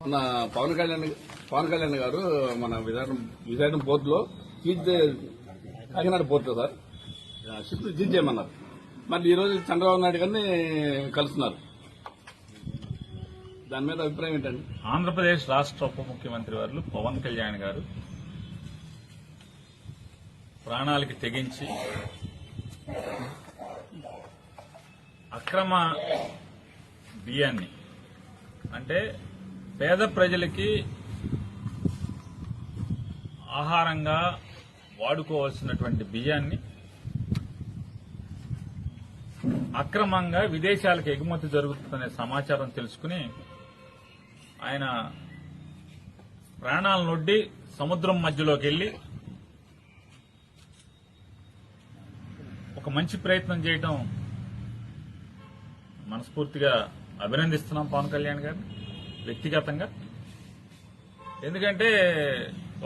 మన పవన్ కళ్యాణ్ పవన్ కళ్యాణ్ గారు మన విధానం విశాఖపట్నం పోర్టులో seize Kakinada port sir. Ship Jeet చేయమన్నారు. మరి ఈరోజు చంద్రబాబు నాయుడు గారిని కలుస్తున్నారు. దాని మీద అభిప్రాయం ఏంటండి? ఆంధ్రప్రదేశ్ రాష్ట్ర ఉప ముఖ్యమంత్రి వారు పవన్ కళ్యాణ్ గారు ప్రాణాలకి తెగించి అక్రమ బియ్యాన్ని అంటే పేద ప్రజలకి ఆహారంగా వాడుకోవాల్సినటువంటి బియ్యాన్ని అక్రమంగా విదేశాలకు ఎగుమతి జరుగుతుందనే సమాచారం తెలుసుకుని ఆయన ప్రాణాలను నొడ్డి సముద్రం మధ్యలోకి వెళ్ళి ఒక మంచి ప్రయత్నం చేయటం మనస్ఫూర్తిగా అభినందిస్తున్నాం పవన్ కళ్యాణ్ గారిని. వ్యక్తిగతంగా. ఎందుకంటే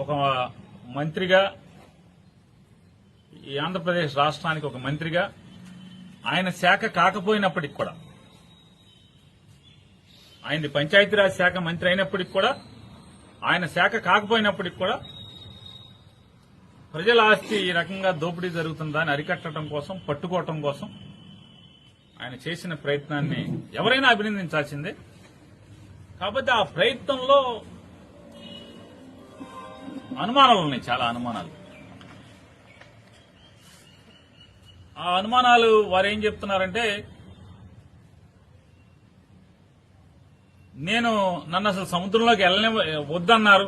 ఒక మంత్రిగా ఈ ఆంధ్రప్రదేశ్ రాష్ట్రానికి ఒక మంత్రిగా ఆయన శాఖ కాకపోయినప్పటికి కూడా ఆయన పంచాయతీరాజ్ శాఖ మంత్రి అయినప్పటికి కూడా ఆయన శాఖ కాకపోయినప్పటికి కూడా ప్రజల ఆస్తి ఈ రకంగా దోపిడీ జరుగుతుందని అరికట్టడం కోసం పట్టుకోవటం కోసం ఆయన చేసిన ప్రయత్నాన్ని ఎవరైనా అభినందించాల్సిందే. కాబట్టి ఆ ప్రయత్నంలో అనుమానాలు ఉన్నాయి చాలా అనుమానాలు. ఆ అనుమానాలు వారు ఏం చెప్తున్నారంటే నేను నన్ను అసలు సముద్రంలోకి వెళ్ళని వద్దన్నారు.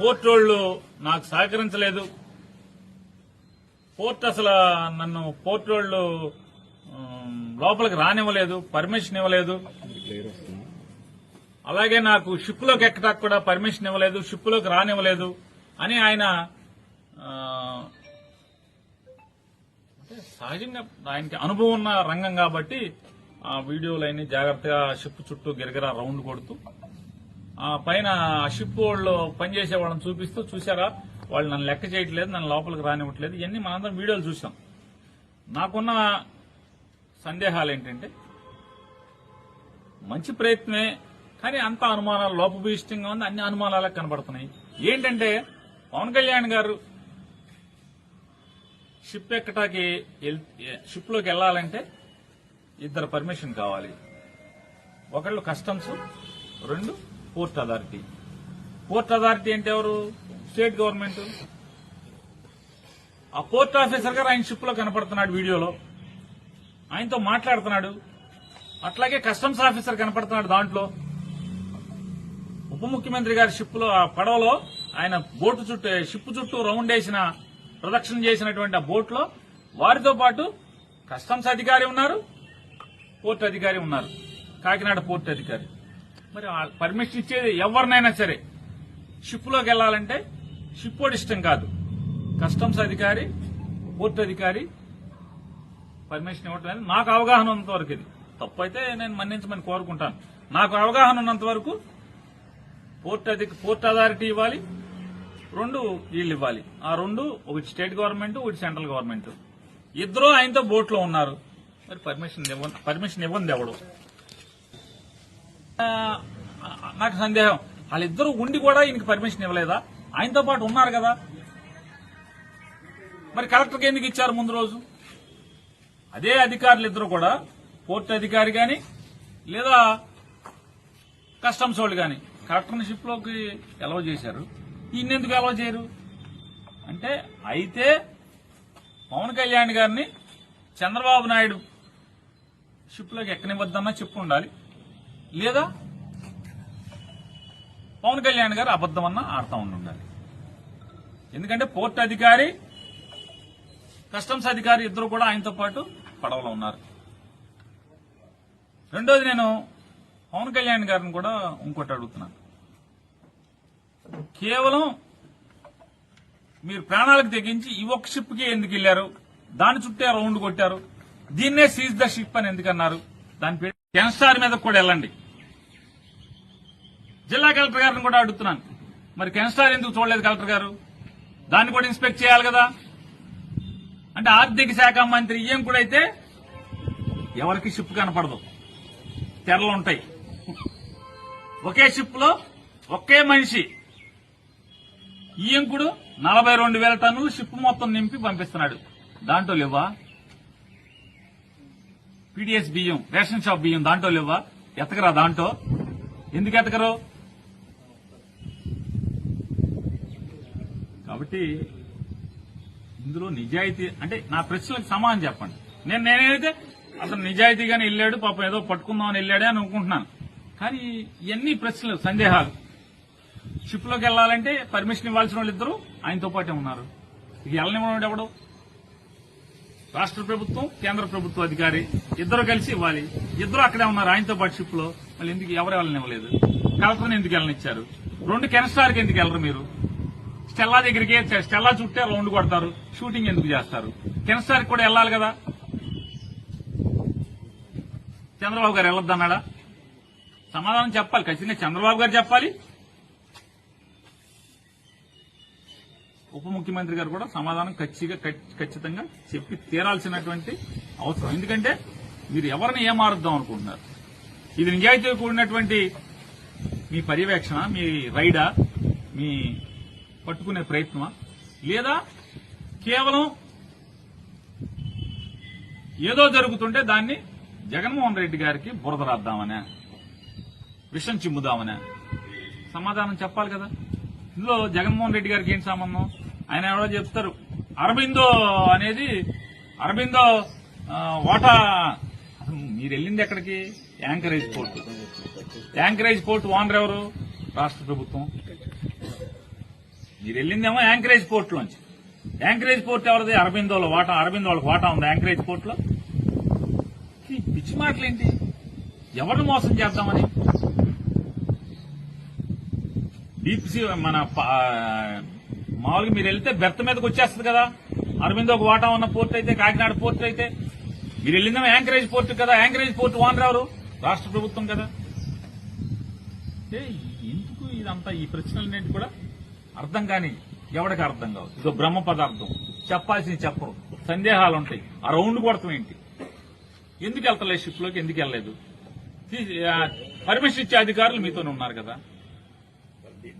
పోర్ట్ వాళ్ళు నాకు సహకరించలేదు. పోర్ట్ అసలు నన్ను పోర్ట్ వాళ్ళు లోపలికి రానివ్వలేదు పర్మిషన్ ఇవ్వలేదు. అలాగే నాకు షిప్లోకి ఎక్కడానికి కూడా పర్మిషన్ ఇవ్వలేదు షిప్లోకి రానివ్వలేదు అని ఆయన అంటే సహజంగా ఆయనకి అనుభవం ఉన్న రంగం కాబట్టి ఆ వీడియోలన్నీ జాగ్రత్తగా షిప్ చుట్టూ గిరగిరా రౌండ్ కొడుతూ ఆ పైన షిప్ వాళ్ళు పనిచేసే వాళ్ళని చూపిస్తూ చూసారా వాళ్ళు నన్ను లెక్క చేయట్లేదు నన్ను లోపలికి రానివ్వట్లేదు. ఇవన్నీ మనందరం వీడియోలు చూసాం నాకున్న సందేహాలు ఏంటంటే మంచి ప్రయత్నమే కానీ అంత అనుమానాలు లోపభూయిష్టంగా ఉంది అన్ని అనుమానాలకు కనబడుతున్నాయి. ఏంటంటే పవన్ కళ్యాణ్ గారు షిప్ ఎక్కటాకి షిప్లోకి వెళ్ళాలంటే ఇద్దరు పర్మిషన్ కావాలి. ఒకళ్ళు కస్టమ్స్ రెండు పోర్ట్ అథారిటీ. పోర్ట్ అథారిటీ అంటే ఎవరు? State government. ఆ పోర్ట్ ఆఫీసర్ గారు ఆయన షిప్లో కనపడుతున్నాడు వీడియోలో. ఆయనతో మాట్లాడుతున్నాడు. అట్లాగే కస్టమ్స్ ఆఫీసర్ కనపడుతున్నాడు దాంట్లో. ఉప ముఖ్యమంత్రి గారి షిప్లో ఆ పడవలో ఆయన బోటు చుట్టూ షిప్ చుట్టూ రౌండ్ వేసిన ప్రదక్షిణ చేసినటువంటి ఆ బోట్లో వారితో పాటు కస్టమ్స్ అధికారి ఉన్నారు పోర్ట్ అధికారి ఉన్నారు. కాకినాడ పోర్ట్ అధికారి. మరి పర్మిషన్ ఇచ్చేది ఎవరినైనా సరే షిప్లోకి వెళ్ళాలంటే షిప్ ఇష్టం కాదు. కస్టమ్స్ అధికారి పోర్ట్ అధికారి పర్మిషన్ ఇవ్వటం అనేది నాకు అవగాహన ఉన్నంత వరకు ఇది. తప్పైతే నేను మన్నించమని కోరుకుంటాను. నాకు అవగాహన ఉన్నంత వరకు పోర్ట్ అధిక పోర్ట్ అథారిటీ ఇవ్వాలి. రెండు వీళ్ళు ఇవ్వాలి. ఆ రెండు ఒకటి స్టేట్ గవర్నమెంట్ ఒకటి సెంట్రల్ గవర్నమెంట్. ఇద్దరు ఆయనతో బోట్లో ఉన్నారు. మరి పర్మిషన్ ఇవ్వండి పర్మిషన్ ఇవ్వండి ఎవడు? నాకు సందేహం. వాళ్ళిద్దరూ ఉండి కూడా ఈయనకి పర్మిషన్ ఇవ్వలేదా? ఆయనతో పాటు ఉన్నారు కదా. మరి కలెక్టర్కి ఎందుకు ఇచ్చారు ముందు రోజు? అదే అధికారులు ఇద్దరు కూడా పోర్ట్ అధికారి కానీ లేదా కస్టమ్స్ వాళ్ళు కానీ కలెక్టర్లోకి ఎలవ చేశారు. ఇన్నెందుకు ఎందుకు ఎలవ చేయరు? అంటే అయితే పవన్ కళ్యాణ్ గారిని చంద్రబాబు నాయుడు షిప్లోకి ఎక్కనివ్వద్దన్నా చెప్పు ఉండాలి. లేదా పవన్ కళ్యాణ్ గారు అబద్దమన్నా ఆడుతూ ఉండాలి ఎందుకంటే పోర్ట్ అధికారి కస్టమ్స్ అధికారి ఇద్దరు కూడా ఆయనతో పాటు పడవలో ఉన్నారు. రెండోది నేను పవన్ కళ్యాణ్ గారిని కూడా ఇంకోటి అడుగుతున్నాను. కేవలం మీరు ప్రాణాలకు తెగించి ఈ ఒక్క షిప్కి ఎందుకు వెళ్ళారు దాని చుట్టే రౌండ్ కొట్టారు. దీన్నే సీజ్ ద షిప్ అని ఎందుకన్నారు? దాని పేరు కెన్స్టార్ మీద కూడా వెళ్ళండి. జిల్లా కలెక్టర్ గారిని కూడా అడుగుతున్నాను. మరి కెన్స్టార్ ఎందుకు చూడలేదు కలెక్టర్ గారు? దాన్ని కూడా ఇన్స్పెక్ట్ చేయాలి కదా? అంటే ఆర్థిక శాఖ మంత్రి ఏం కూడా అయితే ఎవరికి షిప్ కనపడదు. తెరలు ఉంటాయి. ఒకే షిప్లో ఒకే మనిషి. ఈయంకుడు నలభై రెండు వేల టన్నులు షిప్ మొత్తం నింపి పంపిస్తున్నాడు. దాంట్లో లేవా? పీడిఎస్ బియ్యం రేషన్ షాప్ బియ్యం దాంట్లో లేవా? ఎతకరా దాంట్లో? ఎందుకు ఎతకరు? కాబట్టి ఇందులో నిజాయితీ అంటే నా ప్రశ్నలకు సమాధానం చెప్పండి. నేను నేనైతే అతను నిజాయితీగానే వెళ్ళాడు పాపం ఏదో పట్టుకుందామని వెళ్ళాడే అని అనుకుంటున్నాను. కానీ ఇవన్నీ ప్రశ్నలు సందేహాలు. షిప్లోకి వెళ్ళాలంటే పర్మిషన్ ఇవ్వాల్సిన వాళ్ళు ఇద్దరు ఆయనతో పాటే ఉన్నారు. ఇక వెళ్ళనివ్వడం ఎవడు? రాష్ట్ర ప్రభుత్వం కేంద్ర ప్రభుత్వ అధికారి. ఇద్దరు కలిసి ఇవ్వాలి. ఇద్దరు అక్కడే ఉన్నారు ఆయనతో పాటు షిప్లో మళ్ళీ ఎందుకు ఎవరు వెళ్ళనివ్వలేదు? కలెక్టర్ని ఎందుకు వెళ్ళనిచ్చారు? రెండు కెనస్టార్కి ఎందుకు వెళ్ళరు మీరు? స్టెల్లా దగ్గరికి స్టెల్లా చుట్టే రౌండ్ కొడతారు. షూటింగ్ ఎందుకు చేస్తారు? కెనస్టార్కి కూడా వెళ్ళాలి కదా? చంద్రబాబు గారు వెళ్ళొద్దన్నాడా సమాధానం చెప్పాలి ఖచ్చితంగా చంద్రబాబు గారు చెప్పాలి. ఉప ముఖ్యమంత్రి గారు కూడా సమాధానం ఖచ్చితంగా ఖచ్చితంగా చెప్పి తీరాల్సినటువంటి అవసరం. ఎందుకంటే మీరు ఎవరిని ఏమారుద్దాం అనుకుంటున్నారు? ఇది నిజాయితీ కూడినటువంటి మీ పర్యవేక్షణ మీ రైడా మీ పట్టుకునే ప్రయత్నమా? లేదా కేవలం ఏదో జరుగుతుంటే దాన్ని జగన్మోహన్ రెడ్డి గారికి బురద రాద్దామనే విషం చిమ్ముదామనే సమాధానం చెప్పాలి కదా. ఇందులో జగన్మోహన్ రెడ్డి గారికి ఏం సంబంధం? ఆయన ఎవరో చెప్తారు. అరబిందో అనేది అరబిందో వాటా మీరు వెళ్ళింది ఎక్కడికి? Anchorage port anchorage port owner ఎవరు? రాష్ట్ర ప్రభుత్వం. మీరు వెళ్ళిందేమో యాంకరేజ్ పోర్టులోంచి యాంకరేజ్ పోర్ట్ ఎవరిది? అరబిందోలో వాటా అరబిందో వాళ్ళకి వాటా ఉంది యాంకరేజ్ పోర్టులో పిచ్చి మాటలేంటి? ఎవరిని మోసం చేద్దామని? డీప్ మన మామూలుగా మీరు వెళ్తే బెర్త్ మీదకి వచ్చేస్తుంది కదా. అరవిందో ఒక వాటా ఉన్న పోర్ట్ అయితే కాకినాడ పోర్ట్ అయితే. మీరు వెళ్ళిందేమో యాంకరేజ్ పోర్ట్ కదా. యాంకరేజ్ పోర్ట్ ఓనర్ ఎవరు? రాష్ట్ర ప్రభుత్వం కదా. ఏ, ఎందుకు ఇదంతా ఈ ప్రశ్నలన్నింటి కూడా అర్థం కాని ఎవడికి అర్థం కావు? ఇదో బ్రహ్మ పదార్థం. చెప్పాల్సింది చెప్పరు. సందేహాలు ఉంటాయి ఆ రౌండ్ కొడతాం ఏంటి? ఎందుకు వెళ్తలేదు షిప్లోకి? ఎందుకు వెళ్ళలేదు? పర్మిషన్ ఇచ్చే అధికారులు మీతోనే ఉన్నారు కదా.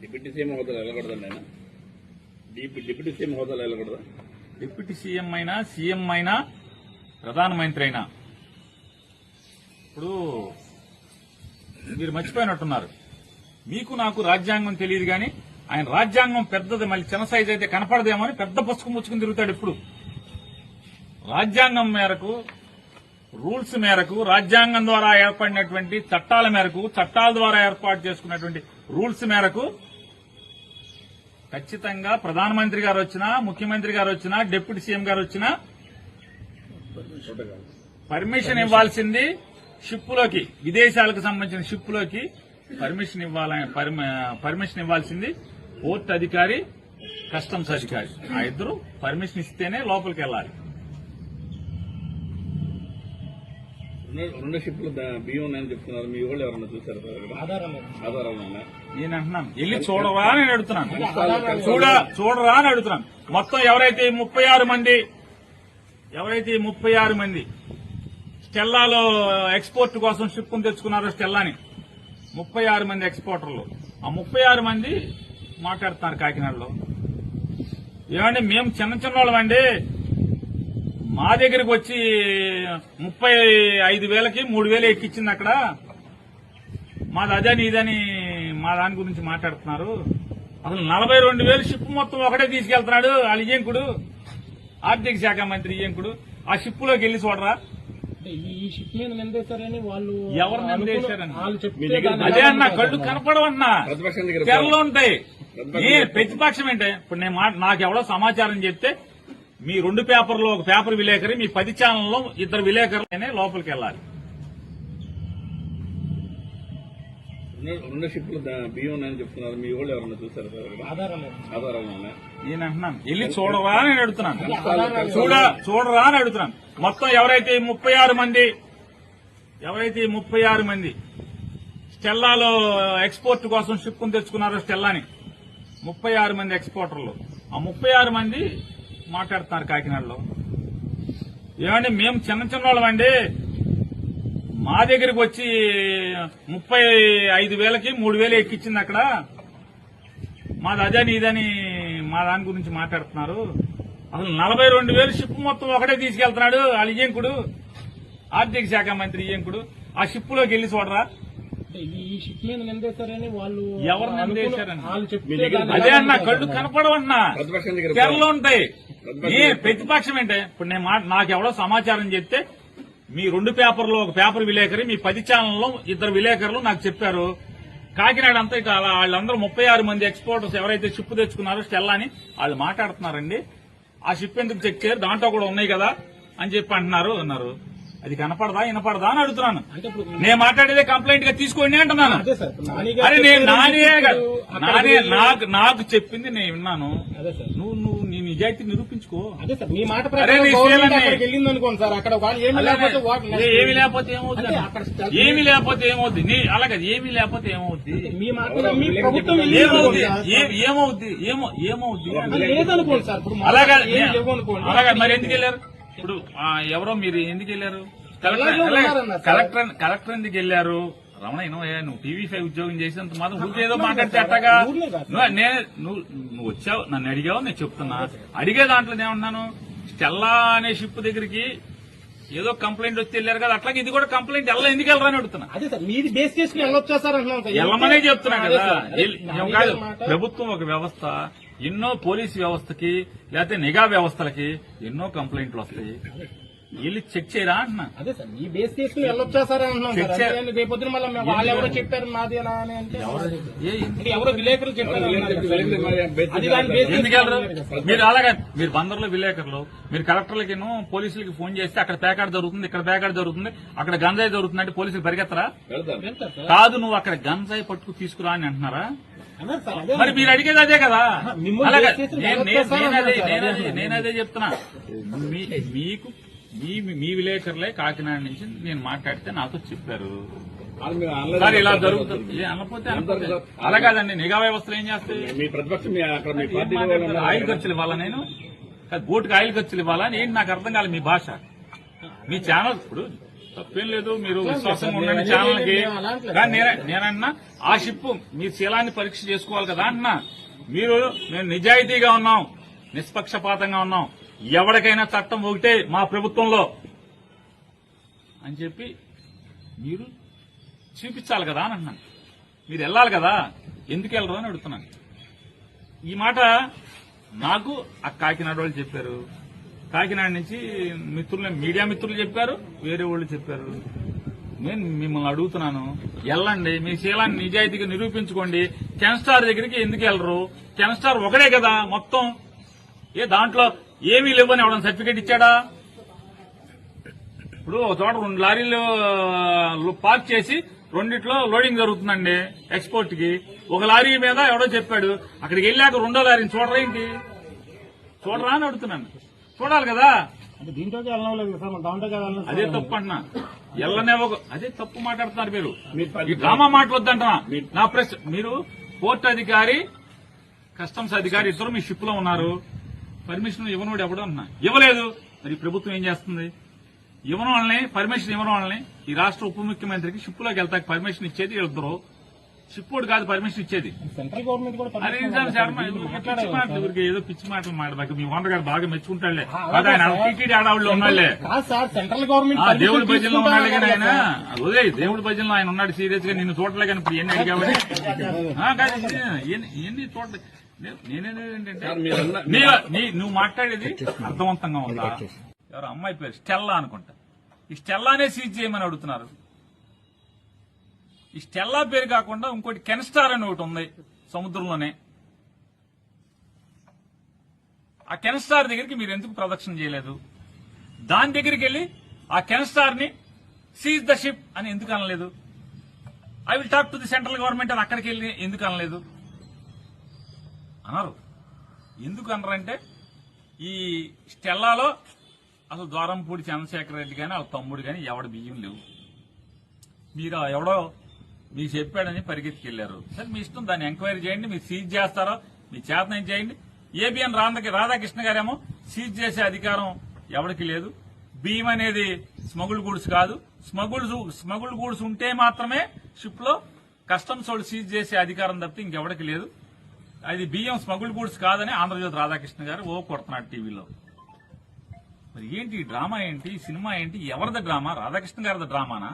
డిప్యూటీ సీఎం హోదాలు వెళ్ళకూడదండి డిప్యూ- డిప్యూటీ సీఎం హోదాలు వెళ్ళకూడదా? డిప్యూటీ సీఎం అయినా సీఎం అయినా ప్రధానమంత్రి అయినా. ఇప్పుడు మీరు మర్చిపోయినట్టున్నారు. మీకు నాకు రాజ్యాంగం తెలియదు కానీ ఆయన రాజ్యాంగం పెద్దది మళ్ళీ చిన్న సైజ్ అయితే కనపడదేమో అని పెద్ద పుస్తకం ముచ్చుకుని తిరుగుతాడు ఇప్పుడు రాజ్యాంగం మేరకు రూల్స్ మేరకు రాజ్యాంగం ద్వారా ఏర్పడినటువంటి చట్టాల మేరకు చట్టాల ద్వారా ఏర్పాటు చేసుకున్నటువంటి రూల్స్ మేరకు ఖచ్చితంగా ప్రధానమంత్రి గారు వచ్చినా ముఖ్యమంత్రి గారు వచ్చినా డిప్యూటీ సీఎం గారు వచ్చినా పర్మిషన్ ఇవ్వాల్సింది షిప్పులోకి విదేశాలకు సంబంధించిన షిప్పులోకి పర్మిషన్ ఇవ్వాలని పర్మిషన్ ఇవ్వాల్సింది పోర్ట్ అధికారి కస్టమ్స్ అధికారి. ఆ ఇద్దరు పర్మిషన్ ఇస్తేనే లోపలికి వెళ్ళాలి. రెండు- షిప్లు ద- బియ్యం ఉన్నాయని చెప్తున్నారు. మీ వాళ్ళు ఎవరన్నా చూసారు? నేను అంటున్నాను. వెళ్ళి చూడరా అని నేను అడుగుతున్నాను. చూడ చూడరా అని అడుగుతున్నాను. మొత్తం ఎవరైతే ముప్పై ఆరు మంది ఎవరైతే ముప్పై ఆరు మంది స్టెల్లాలో ఎక్స్పోర్ట్ కోసం షిప్ తెచ్చుకున్నారో స్టెల్లాని ముప్పై ఆరు మంది ఎక్స్పోర్టర్లు ఆ ముప్పై ఆరు మంది మాట్లాడుతున్నారు కాకినాడలో. ఏమండి మేము చిన్న చిన్న వాళ్ళమండి మా దగ్గరికి వచ్చి ముప్పై ఐదు వేలకి మూడు వేలు ఎక్కిచ్చింది అక్కడ. మాది అదని ఇదని మా దాని గురించి మాట్లాడుతున్నారు. అసలు నలభై రెండు వేలు షిప్ మొత్తం ఒకటే తీసుకెళ్తున్నాడు వాళ్ళ ఇయ్యంకుడు ఆర్థిక శాఖ మంత్రి ఇయ్యంకుడు ఆ షిప్లోకి వెళ్ళి చూడరా. అంటే ఈ షిప్ మీద నిందేశారని వాళ్ళు ఎవరు నిందేశారని? అదే అన్న? కళ్ళు కనపడవన్నా తెరలు ఉంటాయి. ప్రతిపక్షం ఏ ప్రతిపక్షం ఏంటే? ఇప్పుడు నేను నాకు ఎవడో సమాచారం చెప్తే మీ రెండు పేపర్లో ఒక పేపర్ విలేకరి మీ పది ఛానల్లో ఇద్దరు విలేకరులనే లోపలికి వెళ్ళాలి. రెండు- షిప్లు బియ్యం ఉన్నాయని చెప్తున్నారు. మీ వాళ్ళు ఎవరన్నా చూసారు. ఆధారాలు నేను అంటున్నాను. వెళ్ళి చూడరా అని నేను అడుగుతున్నాను చూడ చూడరా అని అడుగుతున్నాను. మొత్తం ఎవరైతే ముప్పై ఆరు మంది ఎవరైతే ముప్పై ఆరు మంది స్టెల్లాలో ఎక్స్పోర్ట్ కోసం షిప్ తెచ్చుకున్నారో స్టెల్లాని ముప్పై ఆరు మంది ఎక్స్పోర్టర్లు. ఆ ముప్పై ఆరు మంది మాట్లాడుతున్నారు కాకినాడలో. ఏమండి మేము చిన్న చిన్న వాళ్ళమండి మా దగ్గరికి వచ్చి ముప్పై ఐదు వేలకి మూడు వేలు ఎక్కిచ్చింది అక్కడ. మాది అదని ఇదని మా దాని గురించి మాట్లాడుతున్నారు. అసలు నలభై రెండు వేలు షిప్ మొత్తం ఒకటే తీసుకెళ్తున్నాడు వాళ్ళ ఇయ్యంకుడు ఆర్థిక శాఖ మంత్రి ఇయ్యంకుడు ఆ షిప్లోకి వెళ్ళి చూడరా. అంటే ఈ ఈ షిప్ మీద నిందేశారని వాళ్ళు ఎవరు నిందేశారని? వాళ్ళు అదే అన్న? కళ్ళు కనపడవన్నా తెరలు ఉంటాయి. ఏ ప్రతిపక్షం ఏంటే? ఇప్పుడు నేను మాట నాకు ఎవడో సమాచారం చెప్తే మీ రెండు పేపర్లో ఒక పేపర్ విలేకరి మీ పది ఛానల్లో ఇద్దరు విలేకరులు నాకు చెప్పారు. కాకినాడ అంతా ఇక వాళ్ళందరూ ముప్పై ఆరు మంది ఎక్స్పోర్టర్స్ ఎవరైతే షిప్ తెచ్చుకున్నారో స్టెల్లా అని వాళ్ళు మాట్లాడుతున్నారండి. ఆ షిప్ ఎందుకు చెక్ చేయరు? దాంట్లో కూడా ఉన్నాయి కదా అని చెప్పి అంటున్నారు అన్నారు. అది కనపడదా? వినపడదా అని అడుగుతున్నాను. నేను మాట్లాడేదే కంప్లైంట్గా తీసుకోండి అంటున్నాను. అరే నేను నానే నాకు నాకు చెప్పింది నేను విన్నాను. అదే సార్. నువ్వు నువ్వు నీ నిజాయితీ నిరూపించుకో. అదే సార్ మీ మాట వెళ్ళింది అనుకోండి సార్ అక్కడ ఏమి లేకపోతే ఏమీ లేకపోతే స్టెల్- ఏమీ లేకపోతే ఏమవుద్ది నీ అలాగే ఏమీ లేకపోతే ఏమవుద్ది మీ మాట మీ ప్రభుత్వం వెళ్ళింది ఏమవుద్ది ఏమవుద్ది ఏమో ఏమవుద్ది లేదనుకోండి సార్ అలాగే అలాగే మరి ఎందుకు వెళ్ళారు? ఇప్పుడు ఎవరో మీరు ఎందుకు వెళ్ళారు. కలెక్టర్ కలెక్టర్ ఎందుకు వెళ్ళారు? రమణ ఇనవయ్యా నువ్వు టీవీ ఫైవ్ ఉద్యోగం చేసినంత మాత్రం ఊరికే ఏదో మాట్లాడితే అట్టగా. నువ్వు నే- నువ్వు నువ్వు వచ్చావు నన్ను అడిగావు నేను చెప్తున్నా. అడిగే దాంట్లో ఏమన్నాను స్టెల్లా అనే షిప్ దగ్గరికి ఏదో కంప్లైంట్ వచ్చి వెళ్ళారు కదా అట్లాగే ఇది కూడా కంప్లైంట్ ఎలా ఎందుకు వెళ్ళరని అడుగుతున్నా. అదే సార్ మీది బేస్ చేసుకుని వెళ్ళొచ్చా సార్. వెళ్ళమనే చెప్తున్నా కదా. నాని కాదు. ప్రభుత్వం ఒక వ్యవస్థ ఎన్నో పోలీస్ వ్యవస్థకి లేకపోతే నిఘా వ్యవస్థలకి ఎన్నో కంప్లైంట్లు వస్తాయి. వెళ్ళి చెక్ చేయరా అంటున్నా? అదే సార్ మీ బేస్ చేసుకుని వెళ్ళొచ్చా సార్ అంటున్నాం రేపొద్దున మళ్ళీ మేము వాళ్ళు ఎవరో చెప్పారు నాది అలా అని అంటే ఎవరో విలేకరులు చెప్పారు మీరు అలాగే మీరు బందర్లో విలేకరులు మీరు కలెక్టర్లకి పోలీసులకి ఫోన్ చేస్తే అక్కడ పేకాడ జరుగుతుంది ఇక్కడ పేకాడ జరుగుతుంది అక్కడ గంజాయి జరుగుతుంది అంటే పోలీసులు పరిగెత్తరా? కాదు నువ్వు అక్కడ గంజాయి పట్టుకు తీసుకురా అని అంటున్నారా? మరి మీరు అడిగేది అదే కదా. మిమ్మల్ని అలాగే నేనదే చెప్తున్నా. మీకు మీ మీ విలేకరులే కాకినాడ నుంచి నేను మాట్లాడితే నాతో చెప్పారు. సార్ ఇలా జరుగుతుంది. అనకపోతే. అలా కాదండి నిఘా వ్యవస్థలు ఏం చేస్తాయి? మీ ప్రతిపక్షం? ఆయిల్ ఖర్చులు ఇవ్వాలా నేను? బోటుకి ఆయిల్ ఖర్చులు ఇవ్వాలా? ఏంటి నాకు అర్థం కాలేదు మీ భాష. మీ ఛానల్ ఇప్పుడు తప్పేం లేదు మీరు విశ్వాసంగా ఉండండి ఛానల్కి నేనన్నా ఆ షిప్ మీ శీలాన్ని పరీక్ష చేసుకోవాలి కదా అన్నా. మీరు మేము నిజాయితీగా ఉన్నాం నిష్పక్షపాతంగా ఉన్నాం. ఎవరికైనా చట్టం ఒకటే మా ప్రభుత్వంలో అని చెప్పి మీరు చూపించాలి కదా అని అన్నాను మీరు వెళ్ళాలి కదా? ఎందుకు వెళ్ళరు అని అడుగుతున్నాను. ఈ మాట నాకు ఆ కాకినాడ వాళ్ళు చెప్పారు. కాకినాడ నుంచి మిత్రులు మీడియా మిత్రులు చెప్పారు వేరే వాళ్ళు చెప్పారు. నేను మిమ్మల్ని అడుగుతున్నాను వెళ్ళండి మీ శీలాన్ని నిజాయితీగా నిరూపించుకోండి. కెన్స్టార్ దగ్గరికి ఎందుకు వెళ్ళరు? కెన్స్టార్ ఒకడే కదా మొత్తం. ఏ దాంట్లో ఏమీ లేవని ఎవడన్నా సర్టిఫికేట్ ఇచ్చాడా? ఇప్పుడు ఒక చోట రెండు లారీలు పార్క్ చేసి రెండిట్లో లోడింగ్ జరుగుతుందండి ఎక్స్పోర్ట్కి ఒక లారీ మీద ఎవడో చెప్పాడు అక్కడికి వెళ్ళాక రెండో లారీని చూడరా ఏంటి? చూడరా అని అడుగుతున్నాను. చూడాలి కదా. అంటే దీంట్లోకి వెళ్ళలేదు అదే తప్పు అంటున్నా. ఎల్లనేవో అదే తప్పు మాట్లాడుతున్నారు మీరు. ఈ డ్రామా మాట్లాడొద్దంటున్నా నా ప్రెస్ మీరు పోర్ట్ అధికారి కస్టమ్స్ అధికారి ఇద్దరు మీ షిప్లో ఉన్నారు. పర్మిషన్ ఇవ్వనోడు ఎవడు అన్నా. ఇవ్వలేదు. మరి ప్రభుత్వం ఏం చేస్తుంది? ఇవ్వని వాళ్ళని పర్మిషన్ ఇవ్వని వాళ్ళని ఈ రాష్ట్ర ఉప ముఖ్యమంత్రికి షిప్లోకి వెళ్తాక పర్మిషన్ ఇచ్చేది ఇద్దరు షిప్ వాడు కాదు పర్మిషన్ ఇచ్చేది. సెంట్రల్ గవర్నమెంట్ ఏదో పిచ్చి మాటలు మాట్లాడబాక మీ ఓనర్ గారు బాగా మెచ్చుకుంటాడులే. కాదు ఆయన. టీటీడీ సార్ సెంట్రల్ గవర్నమెంట్ దేవుడి భజనలో ఉన్నాడు కానీ ఆయన. అదే దేవుడి భజనలో ఆయన ఉన్నాడు సీరియస్గా నిన్ను చూడలే కానీ ఇప్పుడు ఎన్ని ఎన్ని- ఎన్ని నువ్వు మాట్లాడేది అర్థవంతంగా ఉందా? ఎవరు అమ్మాయి పేరు స్టెల్లా అనుకుంటా. ఈ స్టెల్లానే సీజ్ చేయమని అడుగుతున్నారు. ఈ స్టెల్లా పేరు కాకుండా ఇంకోటి కెన్స్టార్ అని ఒకటి ఉంది సముద్రంలోనే. ఆ కెన్స్టార్ దగ్గరికి మీరు ఎందుకు ప్రదక్షిణ చేయలేదు? దాని దగ్గరికి వెళ్ళి ఆ కెన్స్టార్ని సీజ్ ద షిప్ అని ఎందుకు అనలేదు? I will talk to the central government అని అక్కడికి వెళ్ళి ఎందుకు అనలేదు? అన్నారు ఎందుకు అనరంటే ఈ స్టెల్లాలో అసలు ద్వారంపూడి చంద్రశేఖర రెడ్డి కానీ వాళ్ళ తమ్ముడు కానీ ఎవడ బియ్యం లేవు. మీరు ఎవడో మీకు చెప్పాడని పరిగెత్తికెళ్ళారు సరే మీ ఇష్టం దాన్ని ఎంక్వైరీ చేయండి మీరు సీజ్ చేస్తారో మీ చేతనం చేయండి. ఏబిఎన్ రాధకి రాధాకృష్ణ గారేమో సీజ్ చేసే అధికారం ఎవరికి లేదు. బియ్యం అనేది స్మగుల్ గూడ్స్ కాదు. స్మగుల్ స్మగుల్ గూడ్స్ ఉంటే మాత్రమే షిప్లో కస్టమ్స్ వాళ్ళు సీజ్ చేసే అధికారం తప్పితే ఇంకెవరికి లేదు. అది బియ్యం స్మగుల్ గూడ్స్ కాదని ఆంధ్రజ్యోతి రాధాకృష్ణ గారు ఓ కొడుతున్నాడు టీవీలో. మరి ఏంటి డ్రామా ఏంటి? సినిమా ఏంటి? ఎవరిది డ్రామా? రాధాకృష్ణ గారిది డ్రామానా?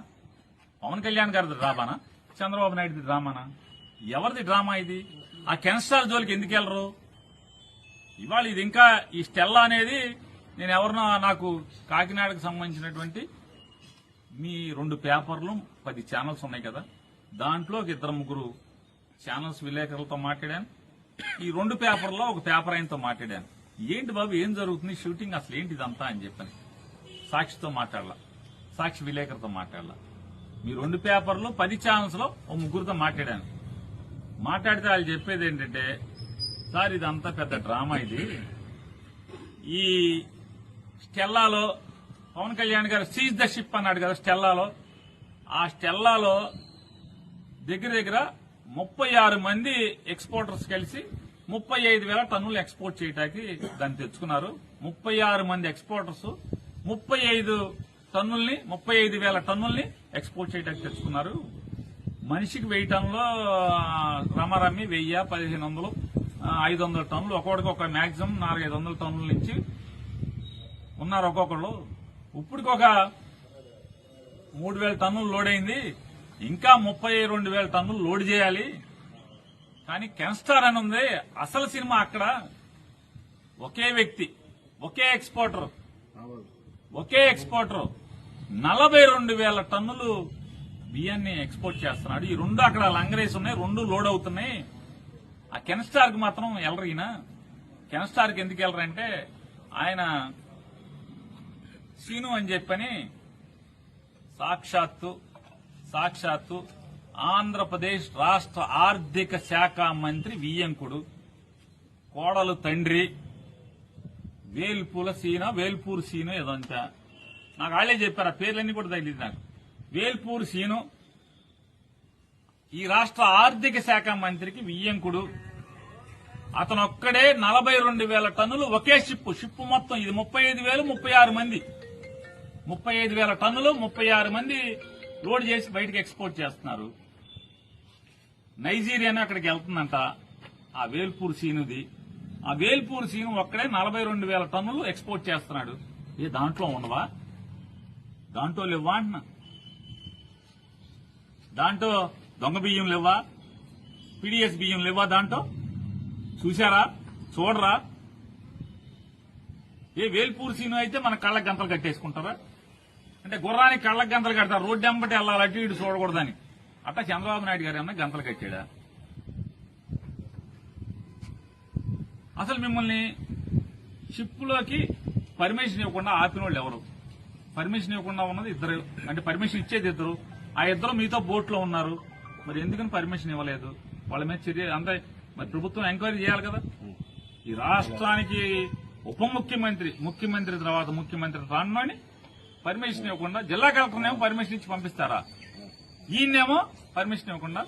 పవన్ కళ్యాణ్ గారిది డ్రామానా? చంద్రబాబు నాయుడుది డ్రామానా? ఎవరిది డ్రామా ఇది? ఆ కెన్స్టార్ జోలికి ఎందుకు వెళ్ళరు? ఇవాళ ఇది ఇంకా ఈ స్టెల్లా అనేది నేను ఎవరినో నాకు కాకినాడకు సంబంధించినటువంటి మీ రెండు పేపర్లు పది ఛానల్స్ ఉన్నాయి కదా. దాంట్లో ఒక ఇద్దరు ముగ్గురు ఛానల్స్ విలేకరులతో మాట్లాడాను. ఈ రెండు పేపర్లో ఒక పేపర్ ఆయనతో మాట్లాడాను. ఏంటి బాబు ఏం జరుగుతుంది? షూటింగ్ అసలు ఏంటి ఇదంతా అని చెప్పని. సాక్షితో మాట్లాడాల. సాక్షి విలేకరితో మాట్లాడాల. మీ రెండు పేపర్లు పది ఛానల్స్లో ఓ ముగ్గురితో మాట్లాడాను. మాట్లాడితే వాళ్ళు చెప్పేది ఏంటంటే సార్ ఇదంతా పెద్ద డ్రామా ఇది. ఈ స్టెల్లాలో పవన్ కళ్యాణ్ గారు సీజ్ ద షిప్ అన్నాడు కదా స్టెల్లాలో. ఆ స్టెల్లాలో దగ్గర దగ్గర ముప్పై ఆరు మంది ఎక్స్పోర్టర్స్ కలిసి ముప్పై ఐదు వేల టన్నులు ఎక్స్పోర్ట్ చేయడానికి దాన్ని తెచ్చుకున్నారు. ముప్పై ఆరు మంది ఎక్స్పోర్టర్స్ ముప్పై ఐదు టన్నుల్ని ముప్పై ఐదు వేల టన్నుల్ని ఎక్స్పోర్ట్ చేయడానికి తెచ్చుకున్నారు. మనిషికి వెయ్యి టన్నులో రమారమ్మి వెయ్యి పదిహేను వందలు ఐదు వందల టన్నులు ఒక్కొక్కడికి ఒక మ్యాక్సిమం నాలుగైదు వందల టన్నుల నుంచి ఉన్నారు ఒక్కొక్కళ్ళు. ఇప్పటికొక మూడు వేల టన్నులు లోడ్ అయింది ఇంకా ముప్పై రెండు వేల టన్నులు లోడ్ చేయాలి. కానీ కెన్స్టార్ అని ఉంది. అసలు సినిమా అక్కడ ఒకే వ్యక్తి ఒకే ఎక్స్పోర్టర్ ఒకే ఎక్స్పోర్టర్. నలభై రెండు వేల టన్నులు బియ్యాన్ని ఎక్స్పోర్ట్ చేస్తున్నాడు. ఈ రెండు అక్కడ లంగరేసి ఉన్నాయి రెండు లోడ్ అవుతున్నాయి. ఆ కెన్స్టార్కి మాత్రం వెళ్ళరు ఈయన? కెన్స్టార్కి ఎందుకు వెళ్ళరంటే ఆయన సీను అని చెప్పని సాక్షాత్తు సాక్షాత్తు ఆంధ్రప్రదేశ్ రాష్ట్ర ఆర్థిక శాఖ మంత్రి వియ్యంకుడు కోడలు తండ్రి వేల్పూల సీన వేల్పూర్ సీను ఏదో నాకు వాళ్ళే చెప్పారు ఆ పేర్లన్నీ కూడా తగిలింది నాకు. వేల్పూర్ సీను ఈ రాష్ట్ర ఆర్థిక శాఖ మంత్రికి వియ్యంకుడు. అతను ఒక్కడే నలభై రెండు వేల టన్నులు ఒకే షిప్ షిప్ మొత్తం ఇది ముప్పై ఐదు వేలు ముప్పై ఆరు మంది. ముప్పై ఐదు వేల టన్నులు ముప్పై ఆరు మంది లోడ్ చేసి బయటకు ఎక్స్పోర్ట్ చేస్తున్నారు. నైజీరియానే అక్కడికి వెళ్తుందంట. ఆ వేల్పూర్ సీనుది. ఆ వేల్పూర్ సీను ఒక్కడే నలభై రెండు వేల టన్నులు ఎక్స్పోర్ట్ చేస్తున్నాడు. ఏ దాంట్లో ఉండవా? దాంట్లో లేవా అంటున్నా. దాంట్లో దొంగ బియ్యం లేవా? పీడిఎస్ బియ్యం లేవా దాంట్లో? చూశారా? చూడరా? ఏ వేల్పూర్ సీను అయితే మన కళ్ళ గంతలు కట్టేసుకుంటారా? అంటే గుర్రానికి కళ్ళకి గంతలు కడతారు. రోడ్డు ఎంబటి వెళ్ళాలి అటు ఇటు చూడకూడదని. అట్లా చంద్రబాబు నాయుడు గారు ఏమన్నా గంతలు కట్టాడా? అసలు మిమ్మల్ని షిప్లోకి పర్మిషన్ ఇవ్వకుండా ఆపిన వాళ్ళు ఎవరు? పర్మిషన్ ఇవ్వకుండా ఉన్నది ఇద్దరు. అంటే పర్మిషన్ ఇచ్చేది ఇద్దరు. ఆ ఇద్దరు మీతో బోట్లో ఉన్నారు. మరి ఎందుకని పర్మిషన్ ఇవ్వలేదు? వాళ్ళ మీద చర్య అంటే మరి ప్రభుత్వం ఎంక్వైరీ చేయాలి కదా. ఈ రాష్ట్రానికి ఉప ముఖ్యమంత్రి ముఖ్యమంత్రి తర్వాత ముఖ్యమంత్రి రానుని పర్మిషన్ ఇవ్వకుండా జిల్లా కలెక్టర్నేమో పర్మిషన్ ఇచ్చి పంపిస్తారా? ఈయన్నేమో పర్మిషన్ ఇవ్వకుండా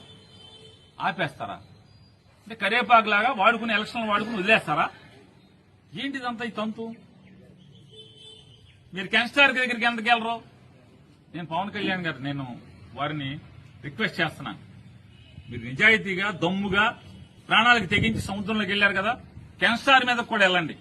ఆపేస్తారా? అంటే కరేపాకులాగా వాడుకుని ఎలక్షన్లు వాడుకుని వదిలేస్తారా? ఏంటిదంతా ఈ తంతు? మీరు కెన్స్టార్ దగ్గరికి ఎందుకు వెళ్ళరు? నేను పవన్ కళ్యాణ్ గారు నేను వారిని రిక్వెస్ట్ చేస్తున్నాను మీరు నిజాయితీగా దమ్ముగా ప్రాణాలకు తెగించి సముద్రంలోకి వెళ్ళారు కదా కెన్స్టార్ మీద కూడా వెళ్ళండి.